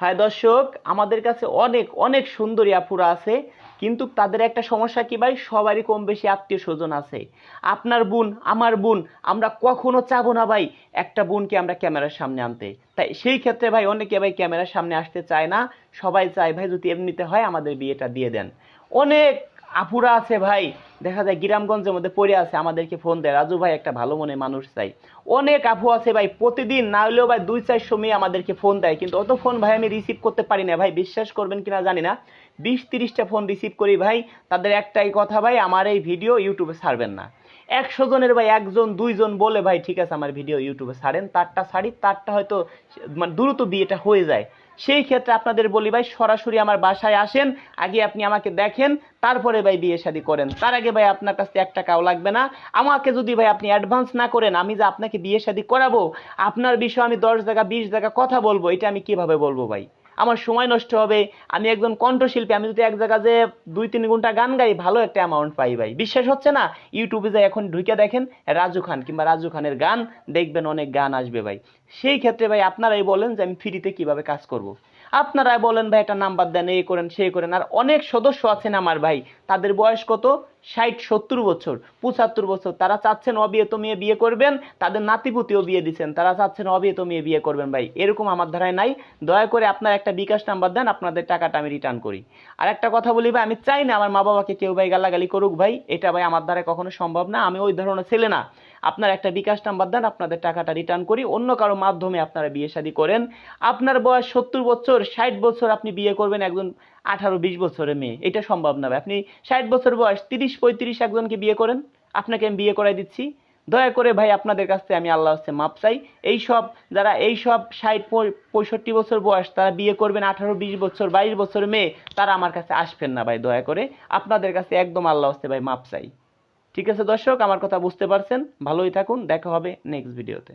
হ্যাঁ দর্শক, আমাদের কাছে অনেক অনেক সুন্দরী আপুরা আছে, কিন্তু তাদের একটা সমস্যা কি ভাই? সবারই কম বেশি আত্মীয় স্বজন আছে। আপনার বোন, আমার বোন, আমরা কখনো চাবো না ভাই একটা বোনকে আমরা ক্যামেরার সামনে আনতে। তাই সেই ক্ষেত্রে ভাই অনেকে ভাই ক্যামেরার সামনে আসতে চায় না। সবাই চায় ভাই যদি এমনিতে হয় আমাদের বিয়েটা দিয়ে দেন। অনেক আপুরা আছে ভাই, দেখা যায় গ্রামগঞ্জের মধ্যে পড়ে আছে, আমাদেরকে ফোন দেয়। রাজু ভাই, একটা ভালো মনে মানুষ চাই। অনেক আপু আছে ভাই, প্রতিদিন না হলেও ভাই দুই চার মেয়ে আমাদেরকে ফোন দেয়। কিন্তু অত ফোন ভাই আমি রিসিভ করতে পারি না ভাই, বিশ্বাস করবেন কিনা জানি না। বিশ তিরিশটা ফোন রিসিভ করি ভাই, তাদের একটাই কথা ভাই, আমার এই ভিডিও ইউটিউবে ছাড়বেন না। একশো জনের ভাই একজন, দুইজন বলে, ভাই, ঠিক আছে, আমার ভিডিও ইউটিউবে ছাড়েন। তারটা ছাড়ি, তারটা হয়তো মানে দ্রুত বিয়েটা হয়ে যায়। সেই ক্ষেত্রে আপনাদের বলি, ভাই, সরাসরি আমার বাসায় আসেন, আগে আপনি আমাকে দেখেন, তারপরে ভাই বিয়ে শাদী করেন। তার আগে ভাই আপনার কাছে এক টাকাও লাগবে না। আমাকে যদি ভাই আপনি অ্যাডভান্স না করেন, আমি যে আপনাকে বিয়ে শাদী করাবো, আপনার বিষয়ে আমি দশ জায়গা, বিশ জায়গা কথা বলব, এটা আমি কীভাবে বলব ভাই? আমার সময় নষ্ট হবে। আমি একজন কণ্ঠশিল্পী, আমি যদি এক জায়গা যে দুই তিন ঘণ্টা গান গাই, ভালো একটা অ্যামাউন্ট পাই ভাই। বিশ্বাস হচ্ছে না? ইউটিউবে যে এখন ঢুকে দেখেন, রাজু খান কিংবা রাজু খানের গান, দেখবেন অনেক গান আসবে ভাই। সেই ক্ষেত্রে ভাই আপনারাই বলেন যে আমি ফ্রিতে কীভাবে কাজ করব। আপনারাই বলেন ভাই একটা নাম্বার দেন এই করেন সেই করেন। আর অনেক সদস্য আছেন আমার ভাই, তাদের বয়স কত? ষাট, সত্তর বছর, পঁচাত্তর বছর। তারা চাচ্ছেন অবিয়েত মেয়ে বিয়ে করবেন, তাদের নাতিপুতিও বিয়ে দিচ্ছেন। তারা চাচ্ছেন অবিয়েত মেয়ে বিয়ে করবেন ভাই। এরকম আমার ধারায় নাই। দয়া করে আপনার একটা বিকাশ নাম্বার দেন, আপনাদের টাকাটা আমি রিটার্ন করি। আর একটা কথা বলি ভাই, আমি চাই না আমার মা বাবাকে কেউ ভাই গালাগালি করুক ভাই। এটা ভাই আমার দ্বারা কখনো সম্ভব না। আমি ওই ধরনের ছেলে না। আপনার একটা বিকাশ নাম্বার দেন, আপনাদের টাকাটা রিটার্ন করি। অন্য কারও মাধ্যমে আপনারা বিয়ে শাদী করেন। আপনার বয়স সত্তর বছর, ষাট বছর আপনি বিয়ে করবেন একজন আঠারো বিশ বছরের মেয়ে। এটা সম্ভব না আপনি ষাট বছর বয়স, তিরিশ পঁয়ত্রিশ একজনকে বিয়ে করেন। আপনাকে আমি বিয়ে করাই দিচ্ছি। দয়া করে ভাই, আপনাদের কাছ থেকে আমি আল্লাহ হচ্ছে মাপ চাই। এই সব যারা, এই সব ষাট পঁয়ষট্টি বছর বয়স, তারা বিয়ে করবেন আঠারো, বিশ বছর, বাইশ বছর মেয়ে, তারা আমার কাছে আসবেন না ভাই, দয়া করে। আপনাদের কাছে একদম আল্লাহ হচ্ছে ভাই মাপ চাই। ঠিক আছে দর্শক আমার কথা বুঝতে পারছেন। ভালোই থাকুন দেখা হবে নেক্সট ভিডিওতে